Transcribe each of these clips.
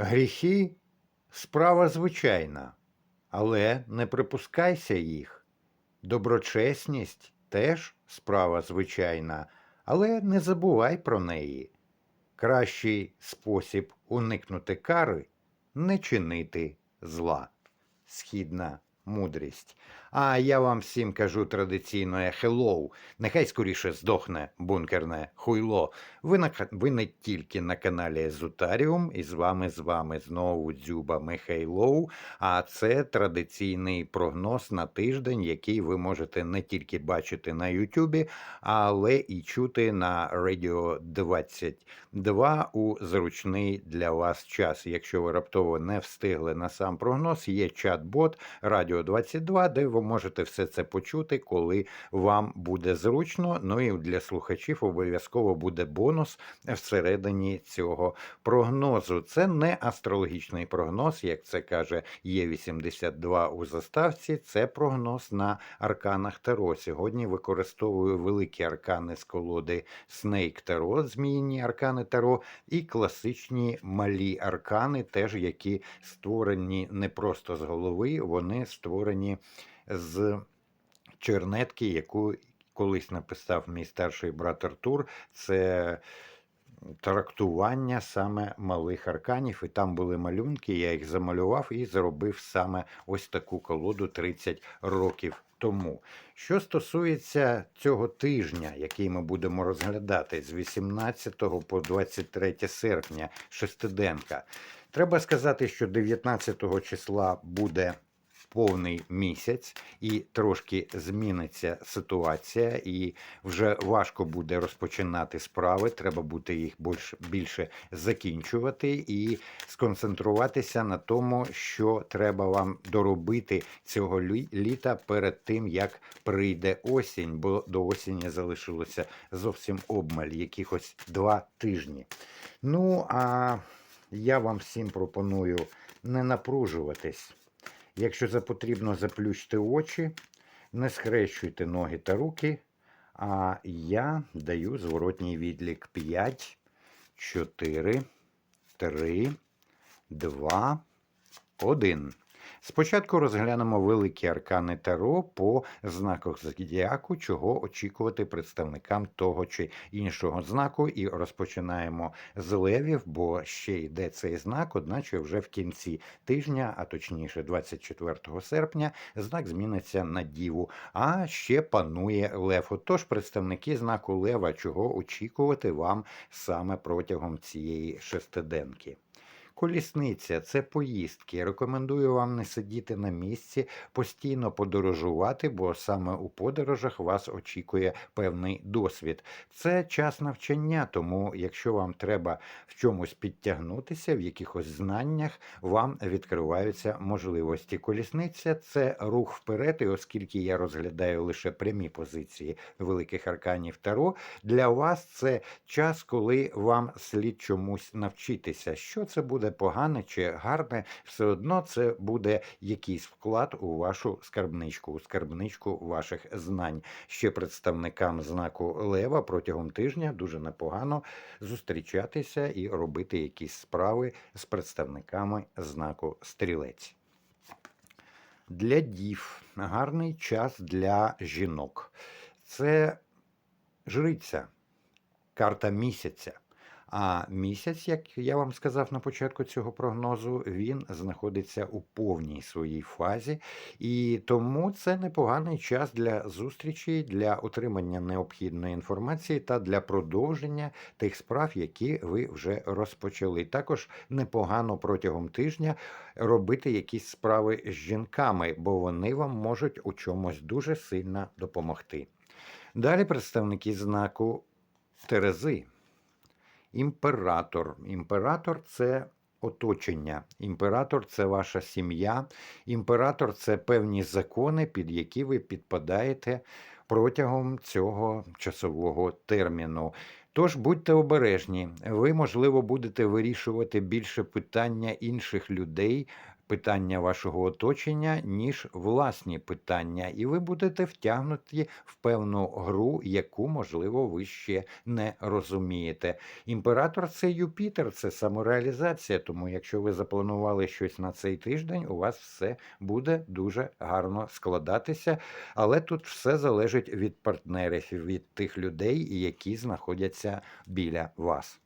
Гріхи справа звичайна, але не припускайся їх. Доброчесність теж справа звичайна, але не забувай про неї. Кращий спосіб уникнути кари не чинити зла. Східна мудрість. А я вам всім кажу традиційно хеллоу. Нехай скоріше здохне бункерне хуйло. Ви, на, ви не тільки на каналі Езотаріум, і з вами з вами знову Дзюба Михайлоу. А це традиційний прогноз на тиждень, який ви можете не тільки бачити на Ютубі, але і чути на Радіо 22 у зручний для вас час. Якщо ви раптово не встигли на сам прогноз, є чат-бот Радіо 22, де ви можете все це почути, коли вам буде зручно. Ну і для слухачів обов'язково буде бонус всередині цього прогнозу. Це не астрологічний прогноз, як це каже Є82 у заставці. Це прогноз на арканах Таро. Сьогодні використовую великі аркани з колоди Snake Таро, зміїні аркани Таро, і класичні малі аркани, теж які створені не просто з голови, вони створені з чернетки, яку колись написав мій старший брат Артур. Це трактування саме малих арканів, і там були малюнки, я їх замалював і зробив саме ось таку колоду 30 років тому. Що стосується цього тижня, який ми будемо розглядати з 18 по 23 серпня, шестиденка, треба сказати, що 19 числа буде повний місяць, і трошки зміниться ситуація, і вже важко буде розпочинати справи. Треба буде їх більше, більше закінчувати і сконцентруватися на тому, що треба вам доробити цього літа перед тим, як прийде осінь, бо до осені залишилося зовсім обмаль, якихось два тижні. Ну а я вам всім пропоную не напружуватись. Якщо за потрібно, заплющте очі, не схрещуйте ноги та руки. А я даю зворотній відлік 5, 4, 3, 2, 1. Спочатку розглянемо великі аркани Таро по знаках зодіаку, чого очікувати представникам того чи іншого знаку. І розпочинаємо з левів, бо ще йде цей знак, одначе вже в кінці тижня, а точніше 24 серпня, знак зміниться на діву. А ще панує лев. Отож, представники знаку лева, чого очікувати вам саме протягом цієї шестиденки. Колісниця це поїздки. Рекомендую вам не сидіти на місці, постійно подорожувати, бо саме у подорожах вас очікує певний досвід. Це час навчання, тому якщо вам треба в чомусь підтягнутися, в якихось знаннях, вам відкриваються можливості. Колісниця це рух вперед, і оскільки я розглядаю лише прямі позиції великих арканів Таро, для вас це час, коли вам слід чомусь навчитися. Що це буде погане чи гарне, все одно це буде якийсь вклад у вашу скарбничку, у скарбничку ваших знань. Ще представникам знаку Лева протягом тижня дуже непогано зустрічатися і робити якісь справи з представниками знаку Стрілець. Для дів гарний час для жінок. Це жриця, карта місяця. А місяць, як я вам сказав на початку цього прогнозу, він знаходиться у повній своїй фазі, і тому це непоганий час для зустрічі, для отримання необхідної інформації та для продовження тих справ, які ви вже розпочали. Також непогано протягом тижня робити якісь справи з жінками, бо вони вам можуть у чомусь дуже сильно допомогти. Далі представники знаку Терези. Імператор. Імператор це оточення. Імператор це ваша сім'я. Імператор це певні закони, під які ви підпадаєте протягом цього часового терміну. Тож будьте обережні, ви, можливо, будете вирішувати більше питання інших людей питання вашого оточення, ніж власні питання, і ви будете втягнуті в певну гру, яку, можливо, ви ще не розумієте. Імператор це Юпітер, це самореалізація. Тому, якщо ви запланували щось на цей тиждень, у вас все буде дуже гарно складатися. Але тут все залежить від партнерів, від тих людей, які знаходяться біля вас.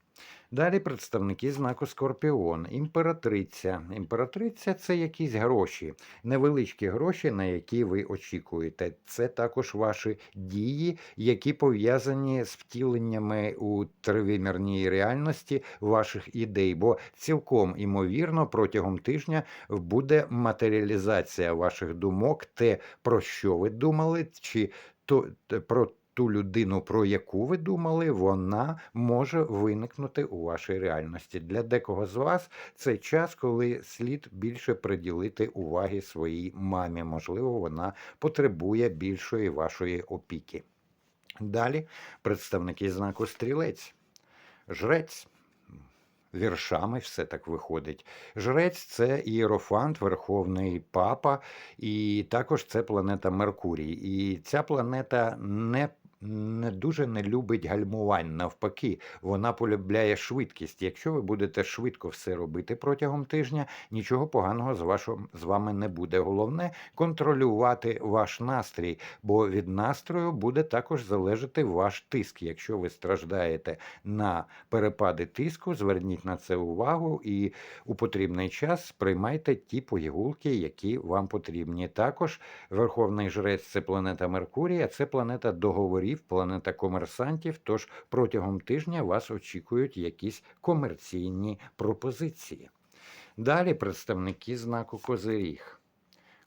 Далі представники знаку Скорпіон, імператриця. Імператриця це якісь гроші, невеличкі гроші, на які ви очікуєте. Це також ваші дії, які пов'язані з втіленнями у тривимірній реальності ваших ідей. Бо цілком імовірно протягом тижня буде матеріалізація ваших думок, те, про що ви думали, чи то те, про ту людину, про яку ви думали, вона може виникнути у вашій реальності. Для декого з вас це час, коли слід більше приділити уваги своїй мамі. Можливо, вона потребує більшої вашої опіки. Далі представники знаку стрілець, жрець. Віршами все так виходить. Жрець це ієрофант, верховний папа, і також це планета Меркурій. І ця планета не не дуже не любить гальмувань. Навпаки, вона полюбляє швидкість. Якщо ви будете швидко все робити протягом тижня, нічого поганого з вашим з вами не буде. Головне контролювати ваш настрій, бо від настрою буде також залежати ваш тиск. Якщо ви страждаєте на перепади тиску, зверніть на це увагу і у потрібний час приймайте ті погігулки, які вам потрібні. Також Верховний Жрець це планета Меркурія, це планета договорів, планета комерсантів. Тож протягом тижня вас очікують якісь комерційні пропозиції. Далі представники знаку Козиріг.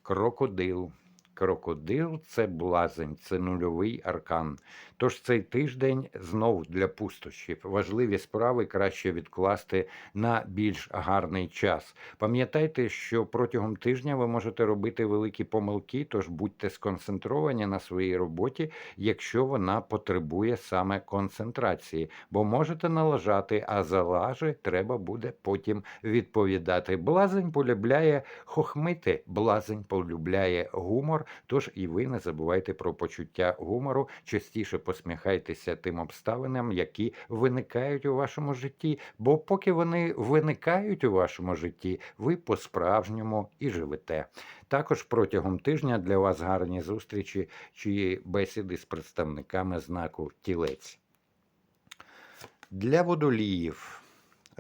Крокодил. Крокодил це блазень, це нульовий аркан. Тож цей тиждень знов для пустощів. Важливі справи краще відкласти на більш гарний час. Пам'ятайте, що протягом тижня ви можете робити великі помилки, тож будьте сконцентровані на своїй роботі, якщо вона потребує саме концентрації, бо можете налажати, а за лажи треба буде потім відповідати. Блазень полюбляє хохмити, блазень полюбляє гумор. Тож і ви не забувайте про почуття гумору, частіше посміхайтеся тим обставинам, які виникають у вашому житті. Бо поки вони виникають у вашому житті, ви по-справжньому і живете. Також протягом тижня для вас гарні зустрічі чи бесіди з представниками знаку тілець. Для водоліїв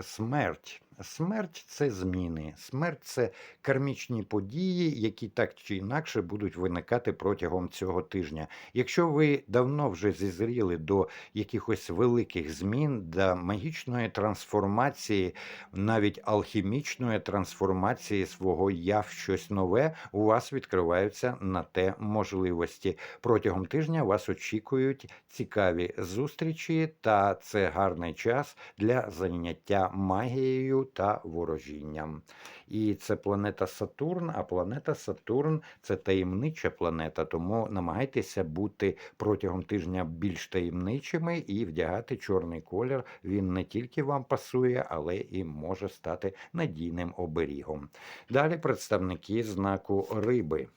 смерть. Смерть це зміни, смерть це кармічні події, які так чи інакше будуть виникати протягом цього тижня. Якщо ви давно вже зізріли до якихось великих змін, до магічної трансформації, навіть алхімічної трансформації свого я в щось нове, у вас відкриваються на те можливості. Протягом тижня вас очікують цікаві зустрічі, та це гарний час для заняття магією та ворожінням. І це планета Сатурн, а планета Сатурн це таємнича планета, тому намагайтеся бути протягом тижня більш таємничими і вдягати чорний колір. Він не тільки вам пасує, але і може стати надійним оберігом. Далі представники знаку риби.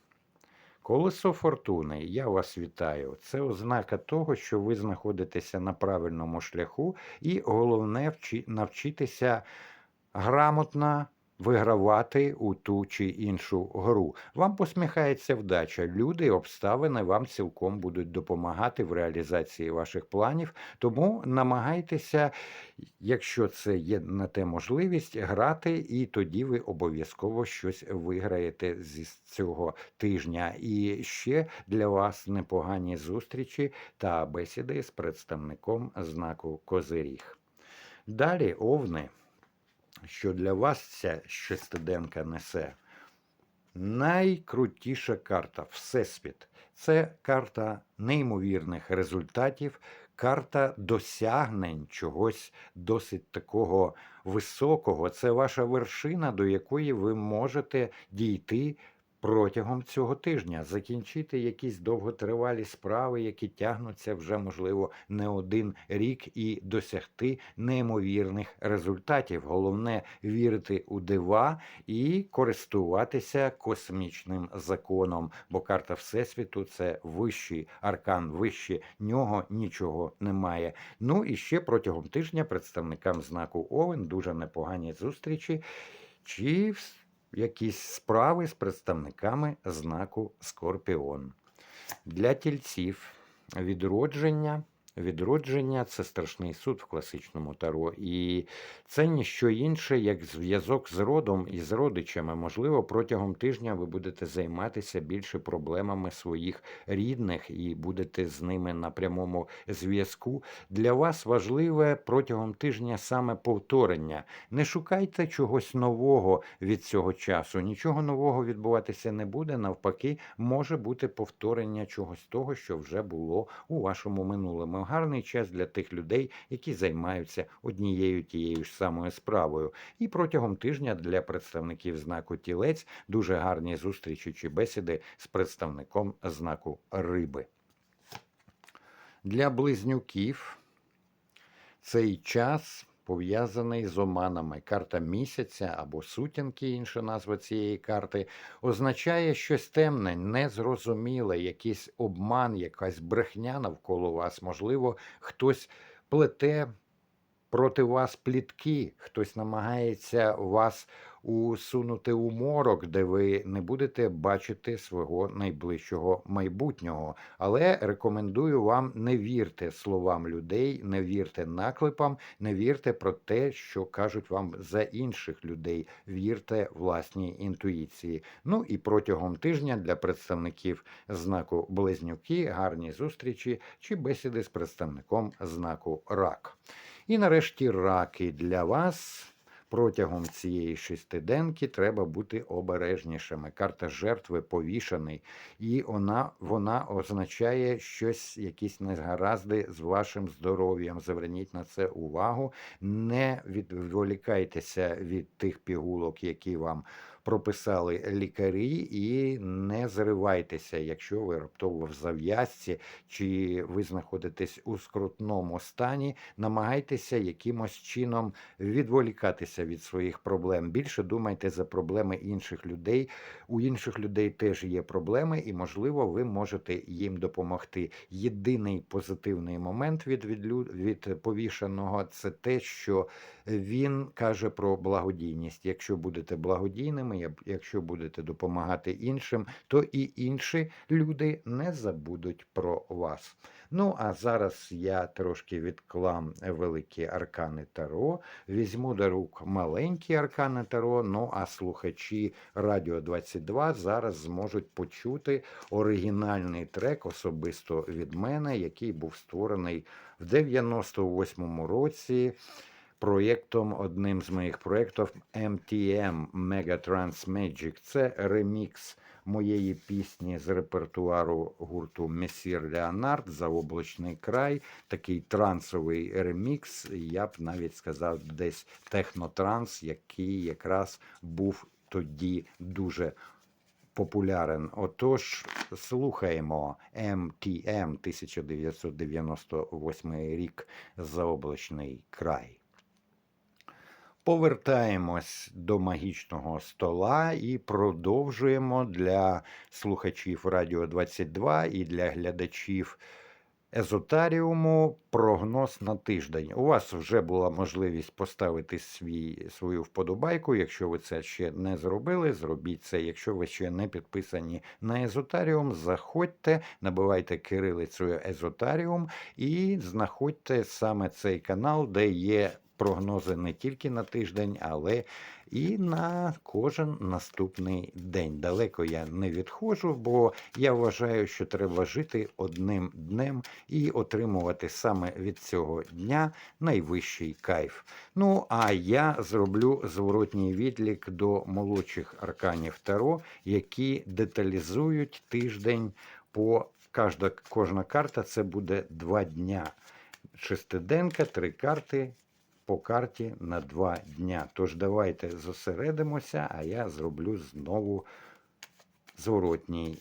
Колесо фортуни, я вас вітаю. Це ознака того, що ви знаходитеся на правильному шляху, і головне навчитися грамотно вигравати у ту чи іншу гру. Вам посміхається вдача. Люди, обставини вам цілком будуть допомагати в реалізації ваших планів. Тому намагайтеся, якщо це є на те можливість, грати, і тоді ви обов'язково щось виграєте зі цього тижня. І ще для вас непогані зустрічі та бесіди з представником знаку Козиріг. Далі овни що для вас ця шестиденка несе найкрутіша карта Всесвіт. Це карта неймовірних результатів, карта досягнень чогось досить такого високого. Це ваша вершина, до якої ви можете дійти протягом цього тижня закінчити якісь довготривалі справи, які тягнуться вже, можливо, не один рік, і досягти неймовірних результатів. Головне вірити у дива і користуватися космічним законом, бо карта Всесвіту це вищий аркан, вище нього нічого немає. Ну і ще протягом тижня представникам знаку Овен дуже непогані зустрічі. Чи якісь справи з представниками знаку Скорпіон. Для тільців відродження. Відродження це страшний суд в класичному таро, і це ніщо інше, як зв'язок з родом і з родичами. Можливо, протягом тижня ви будете займатися більше проблемами своїх рідних і будете з ними на прямому зв'язку. Для вас важливе протягом тижня саме повторення. Не шукайте чогось нового від цього часу. Нічого нового відбуватися не буде. Навпаки, може бути повторення чогось того, що вже було у вашому минулому. Гарний час для тих людей, які займаються однією тією ж самою справою. І протягом тижня для представників знаку тілець дуже гарні зустрічі чи бесіди з представником знаку риби. Для близнюків цей час пов'язаний з оманами. Карта місяця або сутінки, інша назва цієї карти, означає щось темне, незрозуміле, якийсь обман, якась брехня навколо вас. Можливо, хтось плете проти вас плітки, хтось намагається вас усунути у морок, де ви не будете бачити свого найближчого майбутнього. Але рекомендую вам не вірте словам людей, не вірте наклепам, не вірте про те, що кажуть вам за інших людей. Вірте власній інтуїції. Ну і протягом тижня для представників знаку Близнюки гарні зустрічі чи бесіди з представником знаку Рак. І нарешті раки для вас. Протягом цієї шестиденки треба бути обережнішими. Карта жертви повішаний, і вона, вона означає щось, якісь незгаразди з вашим здоров'ям. Зверніть на це увагу. Не відволікайтеся від тих пігулок, які вам прописали лікарі, і не зривайтеся, якщо ви раптово в зав'язці чи ви знаходитесь у скрутному стані. Намагайтеся якимось чином відволікатися від своїх проблем. Більше думайте за проблеми інших людей. У інших людей теж є проблеми, і, можливо, ви можете їм допомогти. Єдиний позитивний момент від, від, від повішеного це те, що він каже про благодійність. Якщо будете благодійними, як- якщо будете допомагати іншим, то і інші люди не забудуть про вас. Ну а зараз я трошки відклам великі аркани Таро, візьму до рук маленькі аркани Таро. Ну а слухачі Радіо 22 зараз зможуть почути оригінальний трек особисто від мене, який був створений в 98-му році проєктом, одним з моїх проєктів MTM Megatrans Magic. Це ремікс моєї пісні з репертуару гурту Месір Леонард Заоблачний край. Такий трансовий ремікс. Я б навіть сказав, десь технотранс, який якраз був тоді дуже популярен. Отож, слухаємо MTM 1998 рік Заоблачний край. Повертаємось до магічного стола і продовжуємо для слухачів Радіо 22 і для глядачів Езотаріуму прогноз на тиждень. У вас вже була можливість поставити свій, свою вподобайку. Якщо ви це ще не зробили, зробіть це. Якщо ви ще не підписані на Езотаріум, заходьте, набивайте кирилицею Езотаріум і знаходьте саме цей канал, де є прогнози не тільки на тиждень, але і на кожен наступний день. Далеко я не відходжу, бо я вважаю, що треба жити одним днем і отримувати саме від цього дня найвищий кайф. Ну а я зроблю зворотній відлік до молодших арканів Таро, які деталізують тиждень по кожна, кожна карта. Це буде два дня. Шестиденка, три карти по карті на два дня. Тож давайте зосередимося, а я зроблю знову зворотній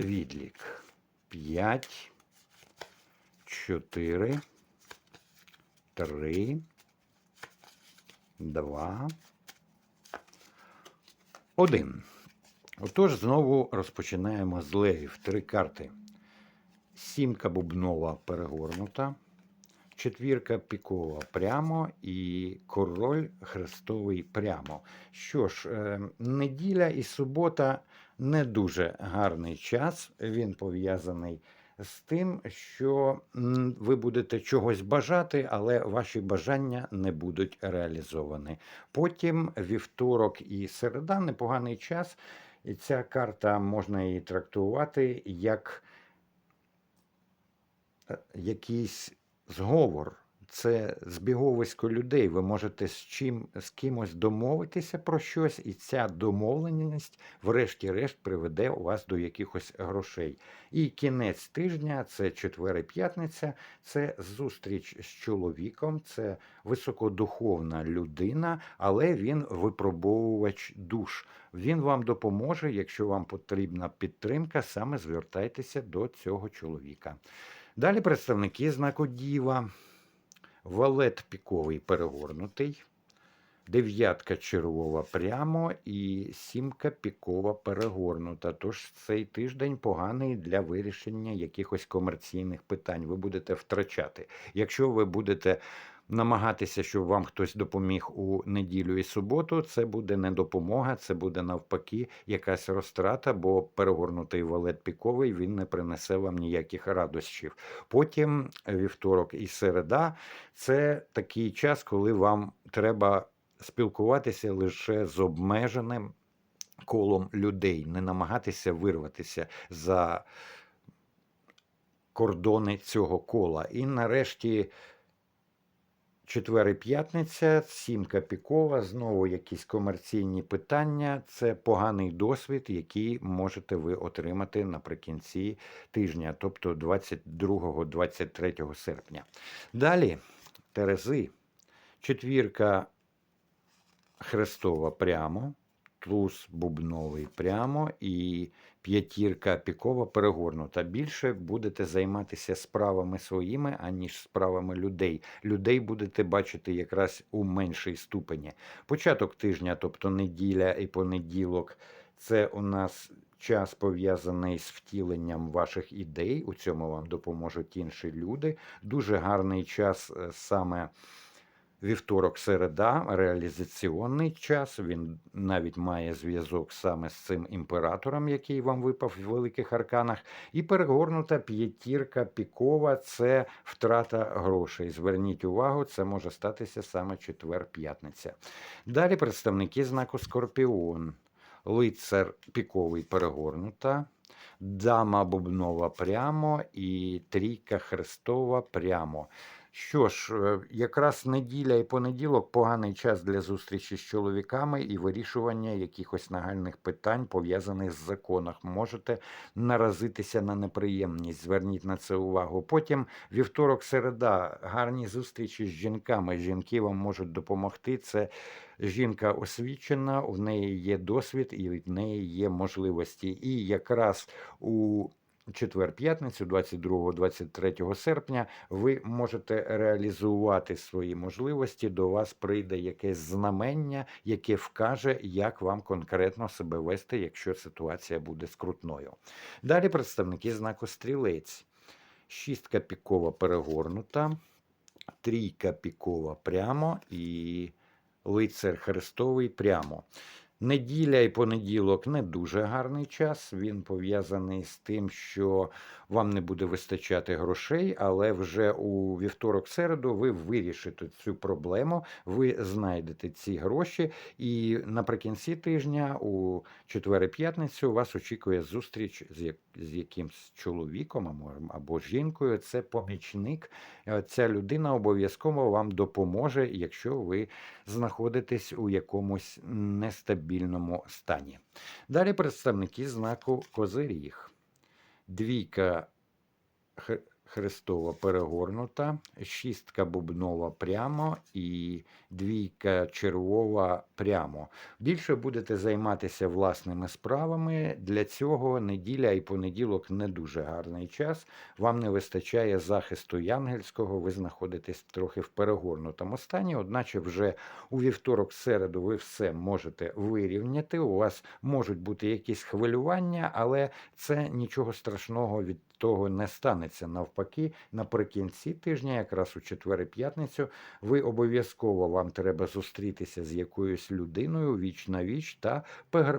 відлік. 5, 4, 3, 2, 1. Отож, знову розпочинаємо з левів. Три карти. Сімка бубнова перегорнута, четвірка пікова прямо і король хрестовий прямо. Що ж, е, неділя і субота не дуже гарний час. Він пов'язаний з тим, що ви будете чогось бажати, але ваші бажання не будуть реалізовані. Потім вівторок і середа непоганий час. І ця карта можна її трактувати як е, якийсь зговор. Це збіговисько людей. Ви можете з чим з кимось домовитися про щось, і ця домовленість, врешті-решт, приведе вас до якихось грошей. І кінець тижня це четвер і п'ятниця, це зустріч з чоловіком, це високодуховна людина, але він випробовувач душ. Він вам допоможе, якщо вам потрібна підтримка, саме звертайтеся до цього чоловіка. Далі представники знаку Діва. Валет піковий перегорнутий, дев'ятка червова прямо і сімка пікова перегорнута. Тож цей тиждень поганий для вирішення якихось комерційних питань. Ви будете втрачати. Якщо ви будете намагатися, щоб вам хтось допоміг у неділю і суботу, це буде не допомога, це буде навпаки якась розтрата, бо перегорнутий валет піковий він не принесе вам ніяких радощів. Потім вівторок і середа це такий час, коли вам треба спілкуватися лише з обмеженим колом людей, не намагатися вирватися за кордони цього кола. І нарешті. Четвер і п'ятниця, сімка пікова, знову якісь комерційні питання. Це поганий досвід, який можете ви отримати наприкінці тижня, тобто 22-23 серпня. Далі Терези, четвірка хрестова прямо, туз бубновий прямо і п'ятірка пікова перегорнута. Більше будете займатися справами своїми, аніж справами людей. Людей будете бачити якраз у меншій ступені. Початок тижня, тобто неділя і понеділок, це у нас. Час пов'язаний з втіленням ваших ідей, у цьому вам допоможуть інші люди. Дуже гарний час е, саме Вівторок, середа, реалізаційний час. Він навіть має зв'язок саме з цим імператором, який вам випав в великих арканах. І перегорнута п'ятірка пікова це втрата грошей. Зверніть увагу, це може статися саме четвер-п'ятниця. Далі представники знаку Скорпіон. Лицар піковий перегорнута, дама бубнова прямо і трійка хрестова прямо. Що ж, е, якраз неділя і понеділок поганий час для зустрічі з чоловіками і вирішування якихось нагальних питань, пов'язаних з законом. Можете наразитися на неприємність, зверніть на це увагу. Потім вівторок, середа, гарні зустрічі з жінками. Жінки вам можуть допомогти. Це жінка освічена, в неї є досвід і в неї є можливості. І якраз у четвер-п'ятницю, 22-23 серпня, ви можете реалізувати свої можливості. До вас прийде якесь знамення, яке вкаже, як вам конкретно себе вести, якщо ситуація буде скрутною. Далі представники знаку стрілець. Шістка пікова перегорнута, трійка пікова прямо і лицар хрестовий прямо. Неділя і понеділок не дуже гарний час. Він пов'язаний з тим, що вам не буде вистачати грошей, але вже у вівторок-середу ви вирішите цю проблему, ви знайдете ці гроші, і наприкінці тижня, у четвер-п'ятницю, вас очікує зустріч з як з якимсь чоловіком або, жінкою. Це помічник. Е, Ця людина обов'язково вам допоможе, якщо ви знаходитесь у якомусь нестабільному стані. Далі представники знаку Козиріг. Двійка Хрестова перегорнута, шістка бубнова прямо і двійка червова прямо. Більше будете займатися власними справами. Для цього неділя і понеділок не дуже гарний час. Вам не вистачає захисту янгельського, ви знаходитесь трохи в перегорнутому стані, одначе вже у вівторок, середу ви все можете вирівняти. У вас можуть бути якісь хвилювання, але це нічого страшного від того не станеться. Навпаки, наприкінці тижня, якраз у четвер-п'ятницю, ви обов'язково вам треба зустрітися з якоюсь людиною віч на віч та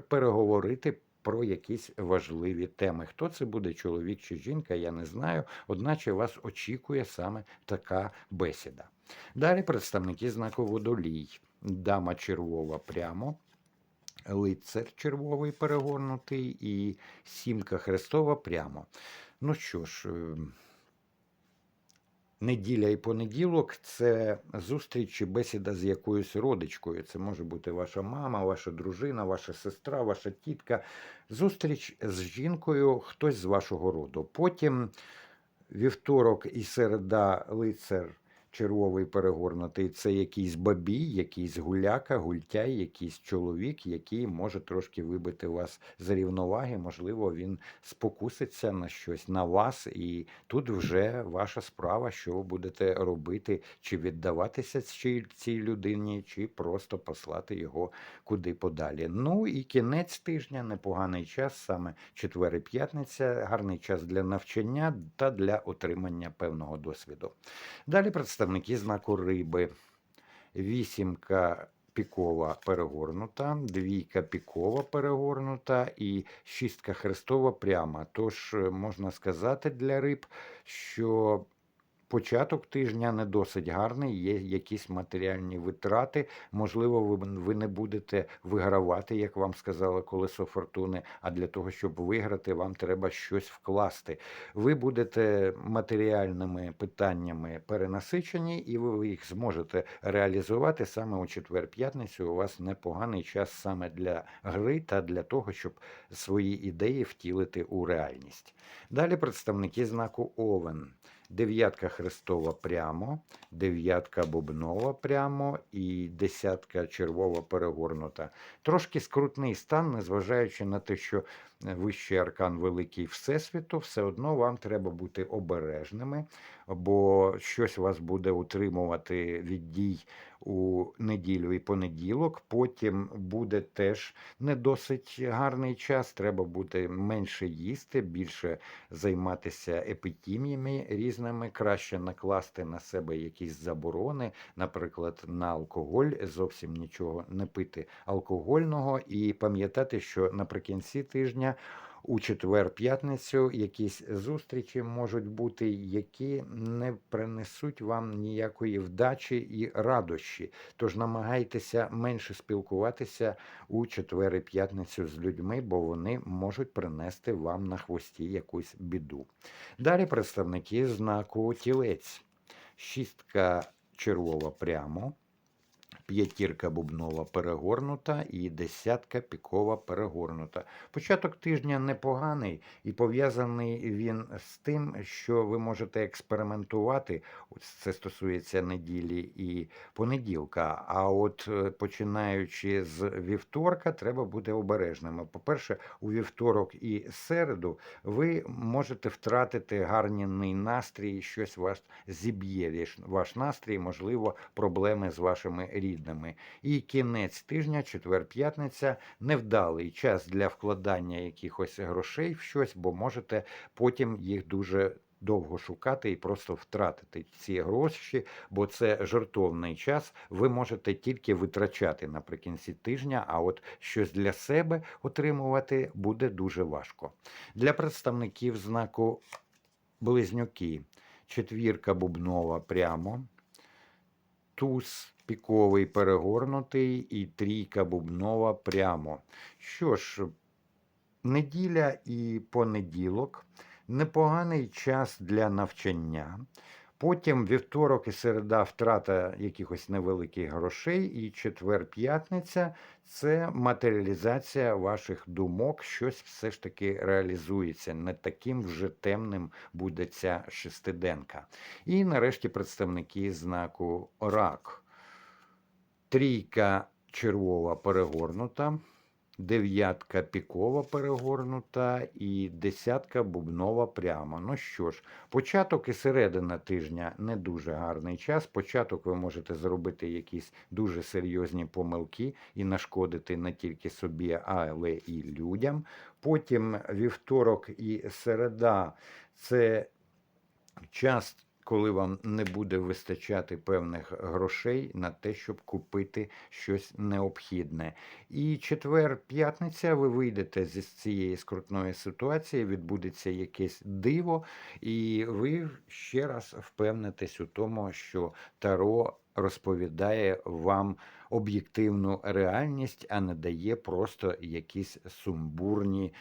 переговорити. Про якісь важливі теми. Хто це буде, чоловік чи жінка, я не знаю. Одначе вас очікує саме така бесіда. Далі представники знаку водолій. Дама червова прямо, лицар червовий перегорнутий і сімка хрестова прямо. Ну що ж, е, неділя і понеділок це зустріч чи бесіда з якоюсь родичкою. Це може бути ваша мама, ваша дружина, ваша сестра, ваша тітка. Зустріч з жінкою, хтось з вашого роду. Потім вівторок і середа лицар червовий перегорнутий це якийсь бабій, якийсь гуляка, гультяй, якийсь чоловік, який може трошки вибити вас з рівноваги. Можливо, він спокуситься на щось на вас, і тут вже ваша справа, що ви будете робити, чи віддаватися цій, людині, чи просто послати його куди подалі. Ну і кінець тижня, непоганий час, саме четвер і п'ятниця, гарний час для навчання та для отримання певного досвіду. Далі представники знаку риби. Вісімка пікова перегорнута, двійка пікова перегорнута і шістка хрестова пряма. Тож е, можна сказати для риб, що початок тижня не досить гарний, є якісь матеріальні витрати. Можливо, ви, ви не будете вигравати, як вам сказала колесо фортуни. А для того, щоб виграти, вам треба щось вкласти. Ви будете матеріальними питаннями перенасичені, і ви їх зможете реалізувати саме у четвер-п'ятницю. У вас непоганий час саме для гри та для того, щоб свої ідеї втілити у реальність. Далі представники знаку Овен. Дев'ятка хрестова прямо, дев'ятка бубнова прямо і десятка червова перегорнута. Трошки скрутний стан, незважаючи на те, що вищий аркан великий Всесвіту, все одно вам треба бути обережними, бо щось вас буде утримувати від дій у неділю і понеділок. Потім буде теж не досить гарний час. Треба буде менше їсти, більше займатися епітіміями різними, краще накласти на себе якісь заборони, наприклад, на алкоголь, зовсім нічого не пити алкогольного, і пам'ятати, що наприкінці тижня. У четвер-п'ятницю якісь зустрічі можуть бути, які не принесуть вам ніякої вдачі і радощі. Тож намагайтеся менше спілкуватися у четвер і п'ятницю з людьми, бо вони можуть принести вам на хвості якусь біду. Далі представники знаку тілець. Шістка червова прямо, п'ятірка бубнова перегорнута і десятка пікова перегорнута. Початок тижня непоганий і пов'язаний він з тим, що ви можете експериментувати. Це стосується неділі і понеділка. А от е, починаючи з вівторка, треба бути обережними. По-перше, у вівторок і середу ви можете втратити гарний настрій, щось вас зіб'є ваш настрій, можливо, проблеми з вашими рідними. І кінець тижня, четвер-п'ятниця, невдалий час для вкладання якихось грошей в щось, бо можете потім їх дуже. Довго шукати і просто втратити ці гроші, бо це жертовний час. Ви можете тільки витрачати наприкінці тижня, а от щось для себе отримувати буде дуже важко. Для представників знаку близнюки четвірка бубнова прямо, туз піковий перегорнутий і трійка бубнова прямо. Що ж, неділя і понеділок непоганий час для навчання. Потім вівторок і середа втрата якихось невеликих грошей, і четвер-п'ятниця це матеріалізація ваших думок, щось все ж таки реалізується. Не таким вже темним буде ця шестиденка. І нарешті представники знаку Рак. Трійка червова перегорнута, дев'ятка пікова перегорнута і десятка бубнова прямо. Ну що ж, початок і середина тижня не дуже гарний час. Початок ви можете зробити якісь дуже серйозні помилки і нашкодити не тільки собі, але і людям. Потім вівторок і середа це час. Коли вам не буде вистачати певних грошей на те, щоб купити щось необхідне. І четвер-п'ятниця ви вийдете зі цієї скрутної ситуації, відбудеться якесь диво, і ви ще раз впевнитесь у тому, що Таро розповідає вам об'єктивну реальність, а не дає просто якісь сумбурні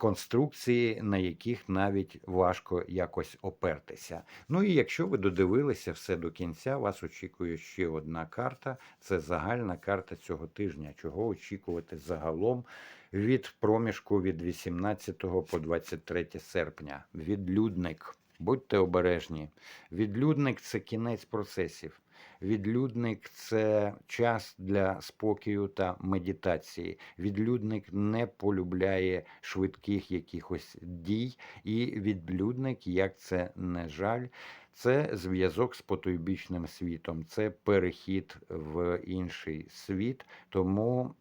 конструкції, на яких навіть важко якось опертися. Ну і якщо ви додивилися все до кінця, вас очікує ще одна карта. Це загальна карта цього тижня. Чого очікувати загалом від проміжку від 18 по 23 серпня. Відлюдник. Будьте обережні. Відлюдник це кінець процесів. Відлюдник це час для спокою та медитації. Відлюдник не полюбляє швидких якихось дій, і відлюдник, як це не жаль, це зв'язок з потойбічним світом, це перехід в інший світ. Тому,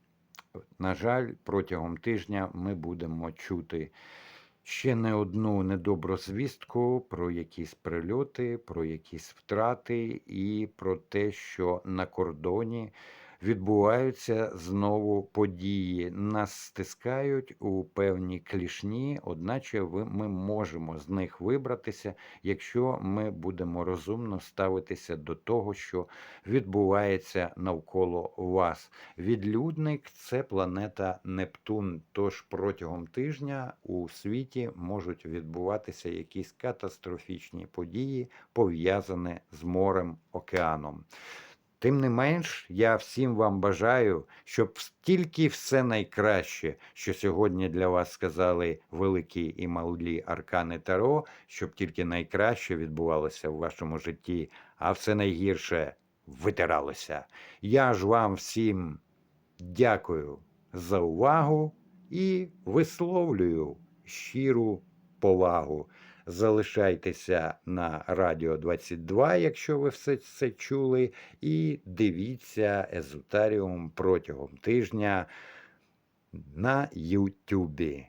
на жаль, протягом тижня ми будемо чути ще не одну недобру звістку про якісь прильоти, про якісь втрати і про те, що на кордоні відбуваються знову події. Нас стискають у певні клішні, одначе ми можемо з них вибратися, якщо ми будемо розумно ставитися до того, що відбувається навколо вас. Відлюдник це планета Нептун. Тож протягом тижня у світі можуть відбуватися якісь катастрофічні події, пов'язані з морем, океаном. Тим не менш, я всім вам бажаю, щоб тільки все найкраще, що сьогодні для вас сказали великі і малі аркани Таро, щоб тільки найкраще відбувалося в вашому житті, а все найгірше витиралося. Я ж вам всім дякую за увагу і висловлюю щиру повагу. Залишайтеся на Радіо 22, якщо ви все це чули, і дивіться Езотаріум протягом тижня на Ютубі.